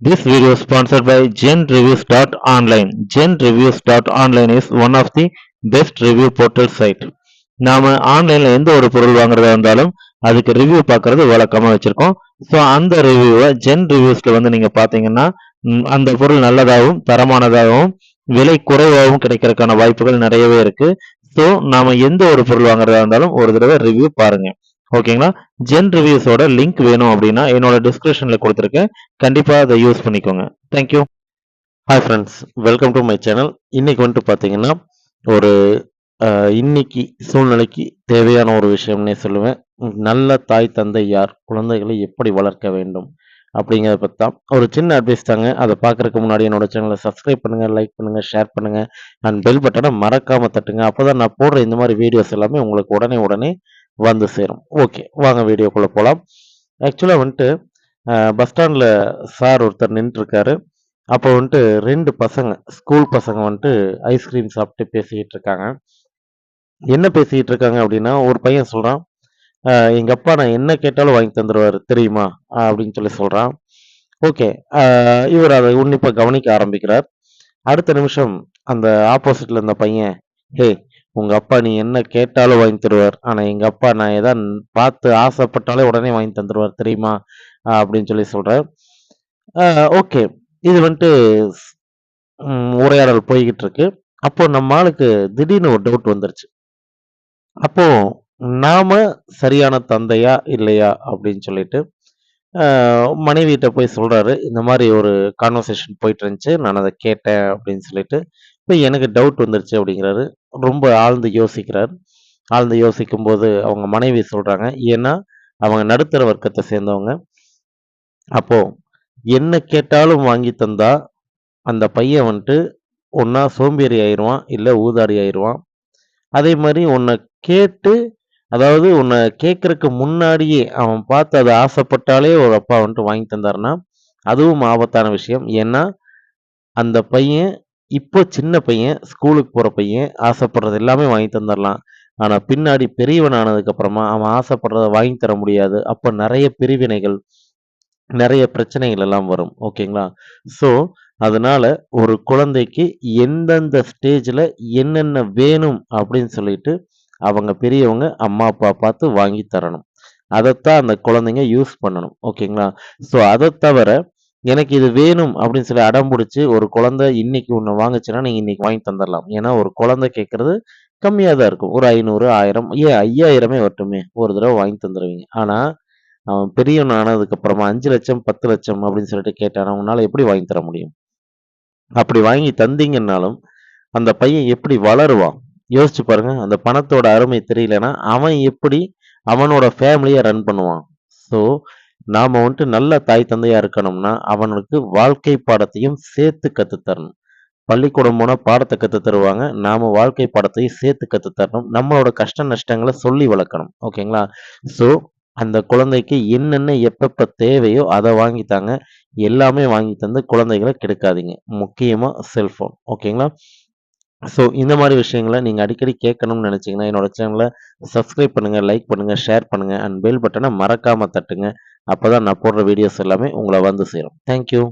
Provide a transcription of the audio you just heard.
This video is sponsored by GenReviews.online. GenReviews.online is one of the best review portal site. நாம் ஆன்லைனில் எந்த ஒரு பொருள் வாங்குறதா இருந்தாலும் அதுக்கு ரிவ்யூ பார்க்கறது வழக்கமா வச்சுருக்கோம் ஸோ அந்த ரிவ்யூவை ஜென் ரிவ்யூஸ்ல வந்து நீங்கள் பார்த்தீங்கன்னா அந்த பொருள் நல்லதாகவும் தரமானதாகவும் விலை குறைவாகவும் கிடைக்கிறதுக்கான வாய்ப்புகள் நிறையவே இருக்கு ஸோ நாம் எந்த ஒரு பொருள் வாங்குறதா இருந்தாலும் ஒரு தடவை ரிவ்யூ பாருங்க ஓகேங்களா? ஜென் ரிவ்யூஸோட லிங்க் வேணும் அப்படின்னா என்னோட டிஸ்கிரிப்ஷனில் கொடுத்துருக்கேன். கண்டிப்பாக அதை யூஸ் பண்ணிக்கோங்க. Thank you hi friends welcome to my channel இன்னைக்கு வந்துட்டு பார்த்தீங்கன்னா ஒரு இன்னைக்கு சூழ்நிலைக்கு தேவையான ஒரு விஷயம்னே சொல்லுவேன். நல்ல தாய் தந்தை யார்? குழந்தைகளை எப்படி வளர்க்க வேண்டும்? அப்படிங்கிறத பற்றி தான். ஒரு சின்ன அட்வைஸ் தாங்க. அதை பார்க்குறதுக்கு முன்னாடி என்னோட சேனலை சப்ஸ்கிரைப் பண்ணுங்க லைக் பண்ணுங்கள் ஷேர் பண்ணுங்கள் அண்ட் பெல் பட்டனை மறக்காமல் தட்டுங்க. அப்போ தான் நான் போடுற இந்த மாதிரி வீடியோஸ் எல்லாமே உங்களுக்கு உடனே உடனே வந்து சேரும். ஓகே வாங்க வீடியோக்குள்ளே போகலாம் ஆக்சுவலாக வந்துட்டு பஸ் ஸ்டாண்டில் சார் ஒருத்தர் நின்றுருக்காரு. அப்போ வந்துட்டு ரெண்டு பசங்க ஸ்கூல் பசங்க வந்துட்டு ஐஸ்கிரீம் சாப்பிட்டு பேசிக்கிட்டு இருக்காங்க. என்ன பேசிக்கிட்டு இருக்காங்க அப்படின்னா ஒரு பையன் சொல்கிறான் எங்கள் அப்பா நான் என்ன கேட்டாலும் வாங்கி தந்துடுவார் தெரியுமா? அப்படின்னு சொல்லி சொல்கிறான் ஓகே இவர் அதை உன்னிப்பாக கவனிக்க ஆரம்பிக்கிறார். அடுத்த நிமிஷம் அந்த ஆப்போசிட்டில் இருந்த பையன் ஹே உங்கள் அப்பா நீ என்ன கேட்டாலும் வாங்கி தருவார். ஆனால் எங்கள் அப்பா நான் எதாவது பார்த்து ஆசைப்பட்டாலே உடனே வாங்கி தந்துடுவார் தெரியுமா? அப்படின்னு சொல்லி சொல்கிறேன் ஓகே. இது வந்துட்டு உரையாடல் போய்கிட்டு இருக்கு அப்போ நம்ம ஆளுக்கு திடீர்னு ஒரு டவுட் வந்துருச்சு. அப்போ நாம சரியான தந்தையா இல்லையா? அப்படின்னு சொல்லிட்டு மனைவியிட்ட மனைவிகிட்ட போய் சொல்றாரு. இந்த மாதிரி ஒரு கான்வர்சேஷன் போயிட்டு இருந்துச்சு நான் அதை கேட்டேன் அப்படின்னு சொல்லிட்டு இப்போ எனக்கு டவுட் வந்துருச்சு அப்படிங்கிறாரு. ரொம்ப ஆழ்ந்து யோசிக்கிறார். ஆழ்ந்து யோசிக்கும் போது அவங்க மனைவி சொல்றாங்க ஏன்னா அவங்க நடுத்தர வர்க்கத்தை சேர்ந்தவங்க. அப்போ என்ன கேட்டாலும் வாங்கி தந்தா அந்த பையன் வந்துட்டு ஒன்னா சோம்பேறி ஆயிடுவான் இல்லை ஊதாரி ஆயிடுவான் அதே மாதிரி உன்னை கேட்டு அதாவது உன்னை கேட்கறதுக்கு முன்னாடியே அவன் பார்த்து அதை ஆசைப்பட்டாலே ஒரு அப்பா வந்துட்டு வாங்கி தந்தாருன்னா அதுவும் ஆபத்தான விஷயம். ஏன்னா அந்த பையன் இப்போ சின்ன பையன் ஸ்கூலுக்கு போகிற பையன் ஆசைப்படுறது எல்லாமே வாங்கி தந்துடலாம் ஆனால் பின்னாடி பெரியவன் ஆனதுக்கப்புறமா அவன் ஆசைப்படுறத வாங்கி தர முடியாது. அப்போ நிறைய பிரிவினைகள் நிறைய பிரச்சனைகள் எல்லாம் வரும். ஓகேங்களா? ஸோ அதனால ஒரு குழந்தைக்கு எந்தெந்த ஸ்டேஜில் என்னென்ன வேணும் அப்படின்னு சொல்லிட்டு அவங்க பெரியவங்க அம்மா அப்பா பார்த்து வாங்கி தரணும். அதைத்தான் அந்த குழந்தைங்க யூஸ் பண்ணணும். ஓகேங்களா? ஸோ அதை தவிர எனக்கு இது வேணும் அப்படின்னு சொல்லி அடம் பிடிச்சி ஒரு குழந்தை இன்னைக்கு ஒன்று வாங்குச்சுன்னா நீங்கள் இன்னைக்கு வாங்கி தந்துடலாம் ஏன்னா ஒரு குழந்தை கேட்கறது கம்மியாக தான் இருக்கும். ஒரு ஐநூறு ஆயிரம் ஏன் ஐயாயிரமே வரட்டுமே. ஒரு தடவை வாங்கி தந்துடுவீங்க ஆனால் அவன் பெரியவன் ஆனதுக்கப்புறமா அஞ்சு லட்சம் பத்து லட்சம் அப்படின்னு சொல்லிட்டு கேட்டான் அவனால் எப்படி வாங்கி தர முடியும்? அப்படி வாங்கி தந்தீங்கன்னாலும் அந்த பையன் எப்படி வளருவான்? யோசிச்சு பாருங்க. அந்த பணத்தோட அருமை தெரியலன்னா அவன் எப்படி அவனோட ஃபேமிலியை ரன் பண்ணுவான். ஸோ நாம் வந்துட்டு நல்ல தாய் தந்தையாக இருக்கணும்னா அவனுக்கு வாழ்க்கை பாடத்தையும் சேர்த்து கற்றுத்தரணும் தரணும் பள்ளிக்கூடம் போனால் பாடத்தை கத்து தருவாங்க. நாம் வாழ்க்கை பாடத்தையும் சேர்த்து கத்து தரணும். நம்மளோட கஷ்ட நஷ்டங்களை சொல்லி வளர்க்கணும். ஓகேங்களா? ஸோ அந்த குழந்தைக்கு என்னென்ன எப்பப்போ தேவையோ அதை வாங்கி தாங்க எல்லாமே வாங்கி தந்து குழந்தைகளை கெடுக்காதீங்க. முக்கியமாக செல்ஃபோன் ஓகேங்களா? ஸோ இந்த மாதிரி விஷயங்களை நீங்கள் அடிக்கடி கேட்கணும்னு நினச்சிங்கன்னா என்னோட சேனலை சப்ஸ்கிரைப் பண்ணுங்கள் லைக் பண்ணுங்கள் ஷேர் பண்ணுங்கள் அண்ட் பெல் பட்டனை மறக்காமல் தட்டுங்க. அப்போ தான் நான் போடுற வீடியோஸ் எல்லாமே உங்களை வந்து சேரும். தேங்க்யூ